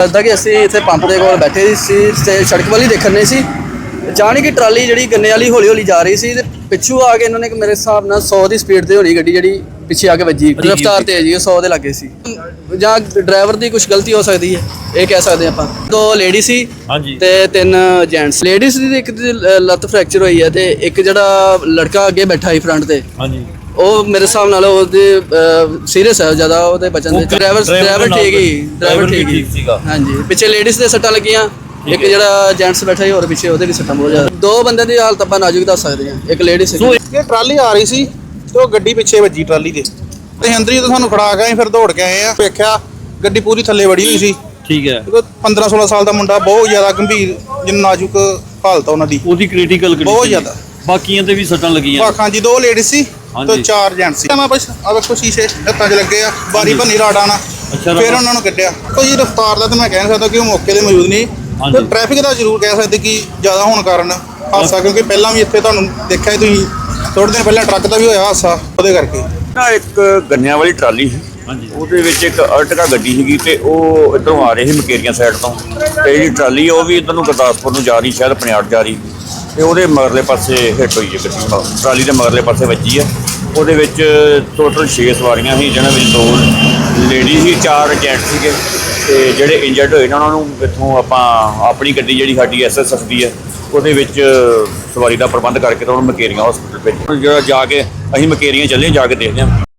ਦੱਸਦਾ ਕਿ ਅਸੀਂ ਇੱਥੇ ਪੰਪ ਦੇ ਕੋਲ ਬੈਠੇ ਸੀ ਤੇ ਸੜਕ ਵਾਲੀ ਦੇਖਣ ਸੀ। ਅਚਾਨਕ ਹੀ ਟਰਾਲੀ ਜਿਹੜੀ ਗੰਨੇ ਵਾਲੀ ਹੌਲੀ ਹੌਲੀ ਜਾ ਰਹੀ ਸੀ ਤੇ ਪਿੱਛੋਂ ਆ ਕੇ ਇਹਨਾਂ ਨੇ ਮੇਰੇ ਹਿਸਾਬ ਨਾਲ 100 ਦੀ ਸਪੀਡ ਤੇ ਹੋਣੀ ਗੱਡੀ ਜਿਹੜੀ ਪਿੱਛੇ ਆ ਕੇ ਵੱਜੀ। ਰਫਤਾਰ ਤੇਜ਼ ਜੀ 100 ਦੇ ਲੱਗੇ ਸੀ। ਜਾਂ ਡਰਾਈਵਰ ਦੀ ਕੁਝ ਗਲਤੀ ਹੋ ਸਕਦੀ ਹੈ ਇਹ ਕਹਿ ਸਕਦੇ ਆਪਾਂ। ਦੋ ਲੇਡੀ ਸੀ ਹਾਂਜੀ। ਤੇ ਤਿੰਨ ਜੈਂਟਸ ਲੇਡੀਜ਼ ਦੀ ਇੱਕ ਲੱਤ ਫ੍ਰੈਕਚਰ ਹੋਈ ਹੈ ਤੇ ਇੱਕ ਜਿਹੜਾ ਲੜਕਾ ਅੱਗੇ ਬੈਠਾ ਸੀ ਫਰੰਟ ਤੇ। ਹਾਂਜੀ। ਉਹ ਮੇਰੇ ਹਿਸਾਬ ਨਾਲ ਉਹਦੇ ਸੀਰੀਅਸ ਹੈ ਜ਼ਿਆਦਾ ਉਹਦੇ ਬਚਨ ਦੇ। ਡਰਾਈਵਰ ਡਰਾਈਵਰ ਠੀਕ ਹੀ ਡਰਾਈਵਰ ਠੀਕ ਹੀ। ਸੀਗਾ। ਹਾਂਜੀ ਪਿੱਛੇ ਲੇਡੀਜ਼ ਦੇ ਸੱਟਾਂ ਲੱਗੀਆਂ ਇੱਕ ਜਿਹੜਾ ਜੈਂਟਸ ਬੈਠਾ ਸੀ ਹੋਰ ਪਿੱਛੇ ਉਹਦੇ ਵੀ ਸੱਟਾਂ ਬਹੁਤ ਜ਼ਿਆਦਾ। ਦੋ ਬੰਦਿਆਂ ਦੀ ਹਾਲਤ ਆਪਾਂ ਨਾਜ਼ੁਕ ਦੱਸ ਸਕਦੇ ਹਾਂ ਇੱਕ ਲੇਡੀ ਸੀ। ਇਹ ਟਰਾਲੀ ਆ ਰਹੀ ਸੀ ਤੇ ਉਹ ਗੱਡੀ ਪਿੱਛੇ ਵੱਜੀ ਟਰਾਲੀ ਦੇ ਤੇ ਅੰਦਰ ਹੀ ਤਾਂ ਸਾਨੂੰ ਖੜਾ ਗਏ ਫਿਰ ਦੌੜ ਕੇ ਆਏ ਆ। ਵੇਖਿਆ ਗੱਡੀ ਪੂਰੀ ਥੱਲੇ ਵੜੀ ਹੋਈ ਸੀ। ਠੀਕ ਹੈ। ਤੇ 15 16 ਸਾਲ ਦਾ ਮੁੰਡਾ ਬਹੁਤ ਜ਼ਿਆਦਾ ਗੰਭੀਰ ਜਿੰਨਾ ਨਾਜ਼ੁਕ ਹਾਲਤ ਆ ਉਹਨਾਂ ਦੀ। ਉਹਦੀ ਕ੍ਰਿਟੀਕਲ ਬਹੁਤ ਜ਼ਿਆਦਾ। ਬਾਕੀਆਂ ਤੇ ਵੀ ਸੱਟਾਂ ਲੱਗੀਆਂ। ਵਾਖਾਂ ਜੀ ਦੋ ਲੇਡੀ ਸੀ। ਤੇ। ਚਾਰ ਜੈਂਟ ਸੀ। ਮੈਂ ਬਸ ਆ ਵੇਖੋ ਸ਼ੀਸ਼ੇ ਹੱਥਾਂ 'ਚ ਲੱਗੇ ਆ ਬਾਰੀ ਭੰਨੀ ਰਾੜਾ ਨਾਲ ਅੱਛਾ, ਫਿਰ। ਉਹਨਾਂ ਨੂੰ ਕੱਢਿਆ। ਕੋਈ ਰਫਤਾਰ ਦਾ ਤਾਂ ਮੈਂ ਕਹਿ ਨਹੀਂ ਸਕਦਾ ਕਿ ਉਹ ਮੌਕੇ ਤੇ ਮੌਜੂਦ ਨਹੀਂ। ਤੇ ਟ੍ਰੈਫਿਕ ਦਾ ਜ਼ਰੂਰ ਕਹਿ ਸਕਦੇ ਕਿ ਜ਼ਿਆਦਾ ਹੋਣ ਕਾਰਨ ਹਾਦਸਾ ਕਿਉਂਕਿ ਪਹਿਲਾਂ ਵੀ ਇੱਥੇ ਤੁਹਾਨੂੰ ਦੇਖਿਆ ਹੀ ਤੁਸੀਂ ਥੋੜੇ ਦਿਨ ਪਹਿਲਾਂ ਟਰੱਕ ਦਾ ਵੀ ਹੋਇਆ ਹਾਦਸਾ ਉਹਦੇ ਕਰਕੇ। ਨਾ ਇੱਕ ਗੰਨਿਆਂ ਵਾਲੀ ਟਰਾਲੀ ਸੀ। ਹਾਂਜੀ। ਉਹਦੇ ਵਿੱਚ ਇੱਕ ਅਰਟਕਾ ਗੱਡੀ ਸੀਗੀ ਤੇ ਉਹ ਇਧਰੋਂ ਆ ਰਹੀ ਸੀ ਮਕੇਰੀਆਂ ਸਾਈਡ ਤੋਂ। ਤੇ ਜਿਹੜੀ ਟਰਾਲੀ ਆ ਉਹ ਵੀ ਇਧਰ ਨੂੰ ਗੁਰਦਾਸਪੁਰ ਨੂੰ ਜਾ ਰਹੀ ਸ਼ਾਇਦ ਪਨਿਆੜ ਜਾ ਰਹੀ। ਤੇ ਉਹਦੇ ਮਗਰਲੇ ਪਾਸੇ ਹਿੱਟ ਹੋਈ ਹੈ ਗੱਡੀ। ਮ- ਟਰਾਲੀ ਦੇ ਮਗਰਲੇ ਪਾਸੇ ਵੱਜੀ ਹੈ। ਉਹਦੇ ਵਿੱਚ ਟੋਟਲ 6 ਸਵਾਰੀਆਂ ਸੀ, ਜਿਹਨਾਂ ਵਿੱਚ ਦੋ ਲੇਡੀ ਸੀ, ਚਾਰ ਜੈਂਟ ਸੀਗੇ। ਤੇ ਜਿਹੜੇ ਇੰਜਰਡ ਹੋਏ ਨੇ, ਉਹਨਾਂ ਨੂੰ ਇੱਥੋਂ ਆਪਾਂ ਆਪਣੀ ਗੱਡੀ ਜਿਹੜੀ ਸਾਡੀ ਐਸਐਸਐਫ ਦੀ ਹੈ, ਉਹਦੇ ਵਿੱਚ ਸਵਾਰੀ ਦਾ ਪ੍ਰਬੰਧ ਕਰਕੇ ਤਾਂ ਉਹਨੂੰ ਮਕੇਰੀਆਂ ਹਸਪੀਟਲ ਭੇਜਿਆ। ਜਿਹੜਾ ਜਾ ਕੇ, ਅਸੀਂ ਮਕੇਰੀਆਂ ਚੱਲੇ, ਜਾ ਕੇ ਦੇਖਦੇ ਹਾਂ।